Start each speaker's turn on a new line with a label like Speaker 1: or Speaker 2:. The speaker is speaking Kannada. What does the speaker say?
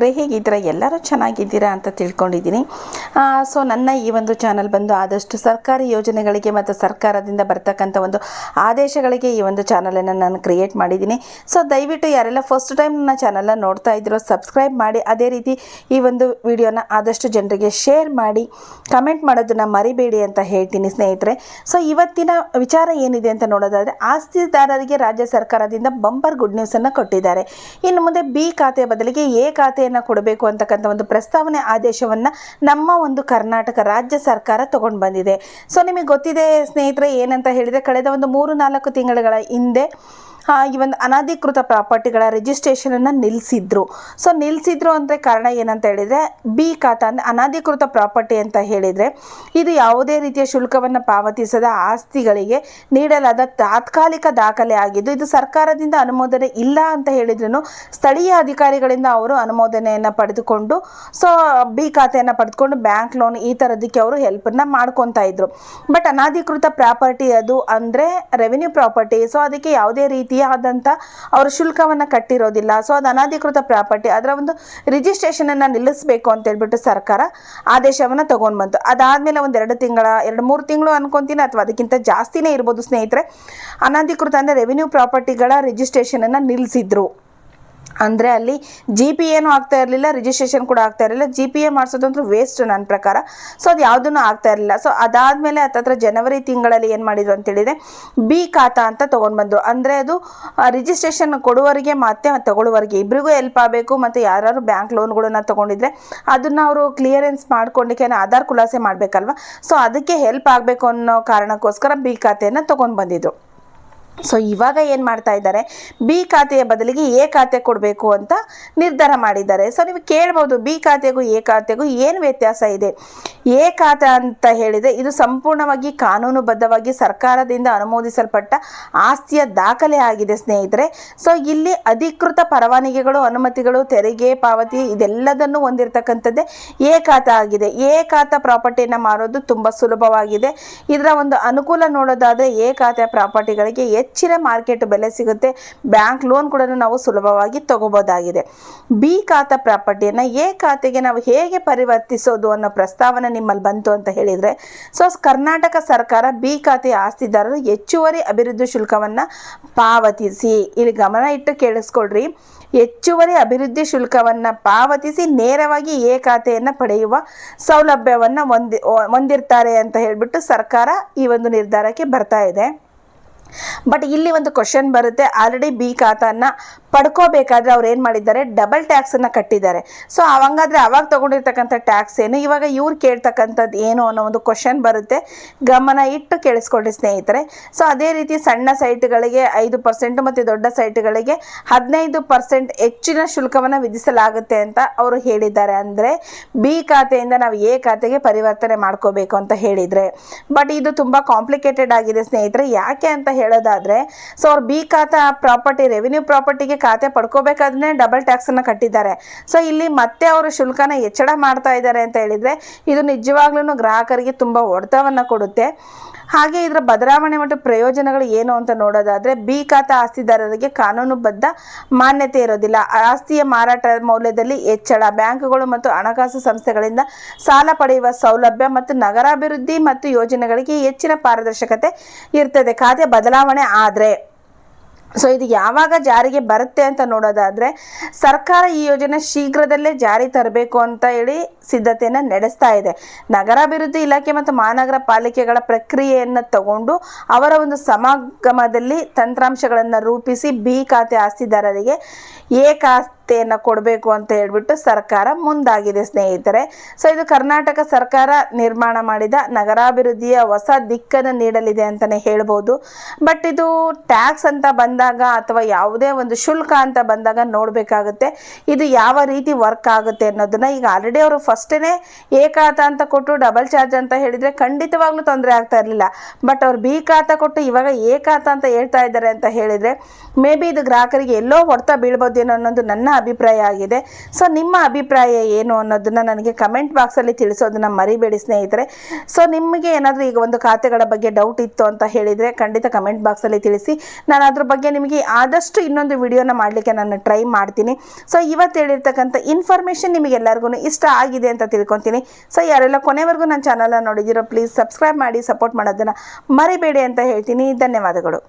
Speaker 1: ಸ್ನೇಹಿತರೆ ಹೇಗಿದ್ದೀರಾ ಎಲ್ಲರೂ ಚೆನ್ನಾಗಿದ್ದೀರಾ ಅಂತ ತಿಳ್ಕೊಂಡಿದ್ದೀನಿ. ಸೊ ನನ್ನ ಈ ಒಂದು ಚಾನಲ್ ಬಂದು ಆದಷ್ಟು ಸರ್ಕಾರಿ ಯೋಜನೆಗಳಿಗೆ ಮತ್ತು ಸರ್ಕಾರದಿಂದ ಬರ್ತಕ್ಕಂಥ ಒಂದು ಆದೇಶಗಳಿಗೆ ಈ ಒಂದು ಚಾನಲನ್ನು ನಾನು ಕ್ರಿಯೇಟ್ ಮಾಡಿದ್ದೀನಿ. ಸೊ ದಯವಿಟ್ಟು ಯಾರೆಲ್ಲ ಫಸ್ಟ್ ಟೈಮ್ ನನ್ನ ಚಾನಲ್ನ ನೋಡ್ತಾ ಇದ್ದಿರೋ ಸಬ್ಸ್ಕ್ರೈಬ್ ಮಾಡಿ, ಅದೇ ರೀತಿ ಈ ಒಂದು ವಿಡಿಯೋನ ಆದಷ್ಟು ಜನರಿಗೆ ಶೇರ್ ಮಾಡಿ ಕಮೆಂಟ್ ಮಾಡೋದನ್ನು ಮರಿಬೇಡಿ ಅಂತ ಹೇಳ್ತೀನಿ ಸ್ನೇಹಿತರೆ. ಸೊ ಇವತ್ತಿನ ವಿಚಾರ ಏನಿದೆ ಅಂತ ನೋಡೋದಾದರೆ, ಆಸ್ತಿದಾರರಿಗೆ ರಾಜ್ಯ ಸರ್ಕಾರದಿಂದ ಬಂಪರ್ ಗುಡ್ ನ್ಯೂಸನ್ನು ಕೊಟ್ಟಿದ್ದಾರೆ. ಇನ್ನು ಮುಂದೆ ಬಿ ಖಾತೆ ಬದಲಿಗೆ ಎ ಕೊಡಬೇಕು ಅಂತಕ್ಕಂಥ ಒಂದು ಪ್ರಸ್ತಾವನೆ ಆದೇಶವನ್ನು ನಮ್ಮ ಒಂದು ಕರ್ನಾಟಕ ರಾಜ್ಯ ಸರ್ಕಾರ ತಗೊಂಡು ಬಂದಿದೆ. ಸೊ ನಿಮಗೆ ಗೊತ್ತಿದೆ ಸ್ನೇಹಿತರೆ ಏನಂತ ಹೇಳಿದರೆ, ಕಳೆದ ಒಂದು ಮೂರು ನಾಲ್ಕು ತಿಂಗಳುಗಳ ಹಿಂದೆ ಈ ಒಂದು ಅನಧಿಕೃತ ಪ್ರಾಪರ್ಟಿಗಳ ರಿಜಿಸ್ಟ್ರೇಷನನ್ನು ನಿಲ್ಲಿಸಿದ್ರು ಸೊ ನಿಲ್ಲಿಸಿದ್ರು ಅಂದರೆ ಕಾರಣ ಏನಂತ ಹೇಳಿದರೆ ಬಿ ಖಾತಾ ಅಂದ್ರೆ ಅನಧಿಕೃತ ಪ್ರಾಪರ್ಟಿ ಅಂತ ಹೇಳಿದರೆ, ಇದು ಯಾವುದೇ ರೀತಿಯ ಶುಲ್ಕವನ್ನು ಪಾವತಿಸದ ಆಸ್ತಿಗಳಿಗೆ ನೀಡಲಾದ ತಾತ್ಕಾಲಿಕ ದಾಖಲೆ ಆಗಿದ್ದು, ಇದು ಸರ್ಕಾರದಿಂದ ಅನುಮೋದನೆ ಇಲ್ಲ ಅಂತ ಹೇಳಿದ್ರು ಸ್ಥಳೀಯ ಅಧಿಕಾರಿಗಳಿಂದ ಅವರು ಅನುಮೋದನೆಯನ್ನು ಪಡೆದುಕೊಂಡು ಸೊ ಬಿ ಖಾತೆಯನ್ನು ಪಡೆದುಕೊಂಡು ಬ್ಯಾಂಕ್ ಲೋನ್ ಈ ಥರದಕ್ಕೆ ಅವರು ಹೆಲ್ಪನ್ನು ಮಾಡ್ಕೊತಾ ಇದ್ರು. ಬಟ್ ಅನಧಿಕೃತ ಪ್ರಾಪರ್ಟಿ ಅದು ಅಂದರೆ ರೆವಿನ್ಯೂ ಪ್ರಾಪರ್ಟಿ ಸೊ ಅದಕ್ಕೆ ಯಾವುದೇ ರೀತಿಯಾದಂಥ ಅವರು ಶುಲ್ಕವನ್ನು ಕಟ್ಟಿರೋದಿಲ್ಲ. ಸೊ ಅದು ಅನಧಿಕೃತ ಪ್ರಾಪರ್ಟಿ. ಅದರ ಒಂದು ರಿಜಿಸ್ಟ್ರೇಷನನ್ನು ನಿಲ್ಲಿಸಬೇಕು ಅಂತ ಹೇಳ್ಬಿಟ್ಟು ಸರ್ಕಾರ ಆದೇಶವನ್ನು ತೊಗೊಂಡು ಬಂತು. ಅದಾದಮೇಲೆ ಒಂದು ಎರಡು ತಿಂಗಳ, ಎರಡು ಮೂರು ತಿಂಗಳು ಅನ್ಕೊಂತೀನಿ ಅಥವಾ ಅದಕ್ಕಿಂತ ಜಾಸ್ತಿನೇ ಇರ್ಬೋದು ಸ್ನೇಹಿತರೆ. ಅನಧಿಕೃತ ಅಂದರೆ ರೆವಿನ್ಯೂ ಪ್ರಾಪರ್ಟಿಗಳ ರಿಜಿಸ್ಟ್ರೇಷನನ್ನು ನಿಲ್ಲಿಸಿದ್ರು ಅಂದರೆ ಅಲ್ಲಿ ಜಿ ಪಿ ಏನು ಆಗ್ತಾ ಇರಲಿಲ್ಲ ರಿಜಿಸ್ಟ್ರೇಷನ್ ಕೂಡ ಆಗ್ತಾ ಇರಲಿಲ್ಲ. ಜಿ ಪಿ ಎ ಮಾಡಿಸೋದಂತೂ ವೇಸ್ಟ್ ನನ್ನ ಪ್ರಕಾರ. ಸೊ ಅದು ಯಾವುದನ್ನು ಆಗ್ತಾ ಇರಲಿಲ್ಲ. ಸೊ ಅದಾದಮೇಲೆ ಹತ್ತತ್ರ ಜನವರಿ ತಿಂಗಳಲ್ಲಿ ಏನು ಮಾಡಿದ್ರು ಅಂತೇಳಿದರೆ ಬಿ ಖಾತಾ ಅಂತ ತೊಗೊಂಡು ಬಂದರು ಅಂದರೆ ಅದು ರಿಜಿಸ್ಟ್ರೇಷನ್ ಕೊಡುವವರಿಗೆ ಮತ್ತೆ ತಗೊಳ್ಳುವವರಿಗೆ. ಇಬ್ಬರಿಗೂ ಹೆಲ್ಪ್ ಆಗಬೇಕು ಮತ್ತು ಯಾರು ಬ್ಯಾಂಕ್ ಲೋನ್ಗಳನ್ನು ತೊಗೊಂಡಿದ್ರೆ ಅದನ್ನು ಅವರು ಕ್ಲಿಯರೆನ್ಸ್ ಮಾಡ್ಕೊಂಡಿಕ್ಕೆ ಆಧಾರ್ ಖುಲಾಸೆ ಮಾಡಬೇಕಲ್ವ? ಸೊ ಅದಕ್ಕೆ ಹೆಲ್ಪ್ ಆಗಬೇಕು ಅನ್ನೋ ಕಾರಣಕ್ಕೋಸ್ಕರ ಬಿ ಖಾತೆಯನ್ನು ತೊಗೊಂಡು ಬಂದಿದ್ದು ಸೊ ಇವಾಗ ಏನು ಮಾಡ್ತಾ ಇದ್ದಾರೆ? ಬಿ ಖಾತೆಯ ಬದಲಿಗೆ ಎ ಖಾತೆ ಕೊಡಬೇಕು ಅಂತ ನಿರ್ಧಾರ ಮಾಡಿದ್ದಾರೆ. ಸೊ ನೀವು ಕೇಳ್ಬೋದು ಬಿ ಖಾತೆಗೂ ಎ ಖಾತೆಗೂ ಏನು ವ್ಯತ್ಯಾಸ ಇದೆ? ಎ ಖಾತೆ ಅಂತ ಹೇಳಿದರೆ ಇದು ಸಂಪೂರ್ಣವಾಗಿ ಕಾನೂನುಬದ್ಧವಾಗಿ ಸರ್ಕಾರದಿಂದ ಅನುಮೋದಿಸಲ್ಪಟ್ಟ ಆಸ್ತಿಯ ದಾಖಲೆ ಆಗಿದೆ, ಸ್ನೇಹಿತರೆ. ಸೊ ಇಲ್ಲಿ ಅಧಿಕೃತ ಪರವಾನಗಿಗಳು, ಅನುಮತಿಗಳು, ತೆರಿಗೆ, ಪಾವತಿ ಇದೆಲ್ಲದನ್ನು ಹೊಂದಿರತಕ್ಕಂಥದ್ದೇ ಎ ಖಾತೆ ಆಗಿದೆ. ಎ ಖಾತೆ ಪ್ರಾಪರ್ಟಿಯನ್ನು ಮಾರೋದು ತುಂಬ ಸುಲಭವಾಗಿದೆ. ಇದರ ಒಂದು ಅನುಕೂಲ ನೋಡೋದಾದರೆ ಎ ಖಾತೆ ಪ್ರಾಪರ್ಟಿಗಳಿಗೆ ಹೆಚ್ಚಿನ ಮಾರ್ಕೆಟ್ ಬೆಲೆ ಸಿಗುತ್ತೆ. ಬ್ಯಾಂಕ್ ಲೋನ್ ಕೂಡ ನಾವು ಸುಲಭವಾಗಿ ತಗೋಬೋದಾಗಿದೆ. ಬಿ ಖಾತಾ ಪ್ರಾಪರ್ಟಿಯನ್ನು ಎ ಖಾತೆಗೆ ನಾವು ಹೇಗೆ ಪರಿವರ್ತಿಸೋದು ಅನ್ನೋ ಪ್ರಸ್ತಾವನೆ ನಿಮ್ಮಲ್ಲಿ ಬಂತು ಅಂತ ಹೇಳಿದರೆ, ಸೊ ಕರ್ನಾಟಕ ಸರ್ಕಾರ ಬಿ ಖಾತೆ ಆಸ್ತಿದಾರರು ಹೆಚ್ಚುವರಿ ಅಭಿವೃದ್ಧಿ ಶುಲ್ಕವನ್ನು ಪಾವತಿಸಿ. ಇಲ್ಲಿ ಗಮನ ಇಟ್ಟು ಕೇಳಿಸ್ಕೊಳ್ರಿ. ಹೆಚ್ಚುವರಿ ಅಭಿವೃದ್ಧಿ ಶುಲ್ಕವನ್ನು ಪಾವತಿಸಿ ನೇರವಾಗಿ ಎ ಖಾತೆಯನ್ನು ಪಡೆಯುವ ಸೌಲಭ್ಯವನ್ನು ಹೊಂದಿ, ಹೊಂದಿರ್ತಾರೆ ಅಂತ ಹೇಳಿಬಿಟ್ಟು ಸರ್ಕಾರ ಈ ಒಂದು ನಿರ್ಧಾರಕ್ಕೆ ಬರ್ತಾ ಇದೆ. ಬಟ್ ಇಲ್ಲಿ ಒಂದು ಕ್ವಶನ್ ಬರುತ್ತೆ. ಆಲ್ರೆಡಿ ಬಿ ಖಾತಾನ ಪಡ್ಕೋಬೇಕಾದ್ರೆ ಅವ್ರು ಏನು ಮಾಡಿದ್ದಾರೆ? ಡಬಲ್ ಟ್ಯಾಕ್ಸನ್ನು ಕಟ್ಟಿದ್ದಾರೆ. ಸೊ ಅವಂಗಾದ್ರೆ ಅವಾಗ ತೊಗೊಂಡಿರ್ತಕ್ಕಂಥ ಟ್ಯಾಕ್ಸ್ ಏನು? ಇವಾಗ ಇವ್ರು ಕೇಳ್ತಕ್ಕಂಥದ್ದು ಏನು ಅನ್ನೋ ಒಂದು ಕ್ವಶನ್ ಬರುತ್ತೆ. ಗಮನ ಇಟ್ಟು ಕೇಳಿಸ್ಕೊಳ್ಳಿ ಸ್ನೇಹಿತರೆ. ಸೊ ಅದೇ ರೀತಿ ಸಣ್ಣ ಸೈಟ್ಗಳಿಗೆ ಐದು ಪರ್ಸೆಂಟ್ ಮತ್ತು ದೊಡ್ಡ ಸೈಟ್ಗಳಿಗೆ ಹದಿನೈದು ಪರ್ಸೆಂಟ್ ಹೆಚ್ಚಿನ ಶುಲ್ಕವನ್ನು ವಿಧಿಸಲಾಗುತ್ತೆ ಅಂತ ಅವರು ಹೇಳಿದ್ದಾರೆ. ಅಂದರೆ ಬಿ ಖಾತೆಯಿಂದ ನಾವು ಎ ಖಾತೆಗೆ ಪರಿವರ್ತನೆ ಮಾಡ್ಕೋಬೇಕು ಅಂತ ಹೇಳಿದರೆ. ಬಟ್ ಇದು ತುಂಬ ಕಾಂಪ್ಲಿಕೇಟೆಡ್ ಆಗಿದೆ ಸ್ನೇಹಿತರೆ. ಯಾಕೆ ಅಂತ ಹೇಳೋದಾದರೆ, ಸೊ ಅವ್ರು ಬಿ ಖಾತಾ ಪ್ರಾಪರ್ಟಿ ರೆವಿನ್ಯೂ ಪ್ರಾಪರ್ಟಿಗೆ ಖಾತೆ ಪಡ್ಕೋಬೇಕಾದ್ರೆ ಡಬಲ್ ಟ್ಯಾಕ್ಸನ್ನು ಕಟ್ಟಿದ್ದಾರೆ. ಸೊ ಇಲ್ಲಿ ಮತ್ತೆ ಅವರು ಶುಲ್ಕನ ಹೆಚ್ಚಳ ಮಾಡ್ತಾ ಇದ್ದಾರೆ ಅಂತ ಹೇಳಿದ್ರೆ, ಇದು ನಿಜವಾಗ್ಲೂ ಗ್ರಾಹಕರಿಗೆ ತುಂಬಾ ಹೊಡೆತವನ್ನು ಕೊಡುತ್ತೆ. ಹಾಗೆ ಇದರ ಬದಲಾವಣೆ ಮತ್ತು ಪ್ರಯೋಜನಗಳು ಏನು ಅಂತ ನೋಡೋದಾದ್ರೆ ಬಿ ಖಾತಾ ಆಸ್ತಿದಾರರಿಗೆ ಕಾನೂನುಬದ್ಧ ಮಾನ್ಯತೆ ಇರೋದಿಲ್ಲ. ಆಸ್ತಿಯ ಮಾರಾಟ ಮೌಲ್ಯದಲ್ಲಿ ಹೆಚ್ಚಳ, ಬ್ಯಾಂಕುಗಳು ಮತ್ತು ಹಣಕಾಸು ಸಂಸ್ಥೆಗಳಿಂದ ಸಾಲ ಪಡೆಯುವ ಸೌಲಭ್ಯ ಮತ್ತು ನಗರಾಭಿವೃದ್ಧಿ ಮತ್ತು ಯೋಜನೆಗಳಿಗೆ ಹೆಚ್ಚಿನ ಪಾರದರ್ಶಕತೆ ಇರ್ತದೆ. ಖಾತೆ ಬದಲಾವಣೆ ಆದರೆ. ಸೊ ಇದು ಯಾವಾಗ ಜಾರಿಗೆ ಬರುತ್ತೆ ಅಂತ ನೋಡೋದಾದರೆ, ಸರ್ಕಾರ ಈ ಯೋಜನೆ ಶೀಘ್ರದಲ್ಲೇ ಜಾರಿ ತರಬೇಕು ಅಂತ ಹೇಳಿ ಸಿದ್ಧತೆಯನ್ನು ನಡೆಸ್ತಾ ಇದೆ. ನಗರಾಭಿವೃದ್ಧಿ ಇಲಾಖೆ ಮತ್ತು ಮಹಾನಗರ ಪಾಲಿಕೆಗಳ ಪ್ರಕ್ರಿಯೆಯನ್ನು ತಗೊಂಡು ಅವರ ಒಂದು ಸಮಾಗಮದಲ್ಲಿ ತಂತ್ರಾಂಶಗಳನ್ನು ರೂಪಿಸಿ ಬಿ ಖಾತೆ ಆಸ್ತಿದಾರರಿಗೆ ಎ ಖಾತೆಯನ್ನು ಕೊಡಬೇಕು ಅಂತ ಹೇಳ್ಬಿಟ್ಟು ಸರ್ಕಾರ ಮುಂದಾಗಿದೆ ಸ್ನೇಹಿತರೆ. ಸೊ ಇದು ಕರ್ನಾಟಕ ಸರ್ಕಾರ ನಿರ್ಮಾಣ ಮಾಡಿದ ನಗರಾಭಿವೃದ್ಧಿಯ ಹೊಸ ದಿಕ್ಕನ್ನು ನೀಡಲಿದೆ ಅಂತಲೇ ಹೇಳ್ಬೋದು. ಬಟ್ ಇದು ಟ್ಯಾಕ್ಸ್ ಅಂತ ಬಂದಾಗ ಅಥವಾ ಯಾವುದೇ ಒಂದು ಶುಲ್ಕ ಅಂತ ಬಂದಾಗ ನೋಡಬೇಕಾಗುತ್ತೆ. ಇದು ಯಾವ ರೀತಿ ವರ್ಕ್ ಆಗುತ್ತೆ ಅನ್ನೋದನ್ನ ಈಗ ಆಲ್ರೆಡಿ ಅವರು ಫಸ್ಟೇ ಏಕಾತ ಅಂತ ಕೊಟ್ಟು ಡಬಲ್ ಚಾರ್ಜ್ ಅಂತ ಹೇಳಿದರೆ ಖಂಡಿತವಾಗ್ಲೂ ತೊಂದರೆ ಆಗ್ತಾ ಇರಲಿಲ್ಲ. ಬಟ್ ಅವ್ರು ಬಿ ಖಾತ ಕೊಟ್ಟು ಇವಾಗ ಏಕಾತ ಅಂತ ಹೇಳ್ತಾ ಇದ್ದಾರೆ ಅಂತ ಹೇಳಿದರೆ ಮೇ ಬಿ ಇದು ಗ್ರಾಹಕರಿಗೆ ಎಲ್ಲೋ ಹೊಡ್ತಾ ಬೀಳ್ಬೋದೇನೋ ಅನ್ನೋದು ನನ್ನ ಅಭಿಪ್ರಾಯ ಆಗಿದೆ. ಸೊ ನಿಮ್ಮ ಅಭಿಪ್ರಾಯ ಏನು ಅನ್ನೋದನ್ನು ನನಗೆ ಕಮೆಂಟ್ ಬಾಕ್ಸಲ್ಲಿ ತಿಳಿಸೋದನ್ನು ಮರಿಬೇಡಿ ಸ್ನೇಹಿತರೆ. ಸೊ ನಿಮಗೆ ಏನಾದರೂ ಈಗ ಒಂದು ಖಾತೆಗಳ ಬಗ್ಗೆ ಡೌಟ್ ಇತ್ತು ಅಂತ ಹೇಳಿದರೆ ಖಂಡಿತ ಕಮೆಂಟ್ ಬಾಕ್ಸಲ್ಲಿ ತಿಳಿಸಿ. ನಾನು ಅದ್ರ ಬಗ್ಗೆ ನಿಮಗೆ ಆದಷ್ಟು ಇನ್ನೊಂದು ವಿಡಿಯೋನ ಮಾಡಲಿಕ್ಕೆ ನಾನು ಟ್ರೈ ಮಾಡ್ತೀನಿ. ಸೊ ಇವತ್ತು ಹೇಳಿರ್ತಕ್ಕಂಥ ಇನ್ಫಾರ್ಮೇಷನ್ ನಿಮಗೆಲ್ಲರಿಗೂ ಇಷ್ಟ ಆಗಿದೆ ಅಂತ ತಿಳ್ಕೊತೀನಿ. ಸೊ ಯಾರೆಲ್ಲ ಕೊನೆವರೆಗೂ ನನ್ನ ಚಾನಲನ್ನು ನೋಡಿದ್ದೀರೋ ಪ್ಲೀಸ್ ಸಬ್ಸ್ಕ್ರೈಬ್ ಮಾಡಿ ಸಪೋರ್ಟ್ ಮಾಡೋದನ್ನು ಮರಿಬೇಡಿ ಅಂತ ಹೇಳ್ತೀನಿ. ಧನ್ಯವಾದಗಳು.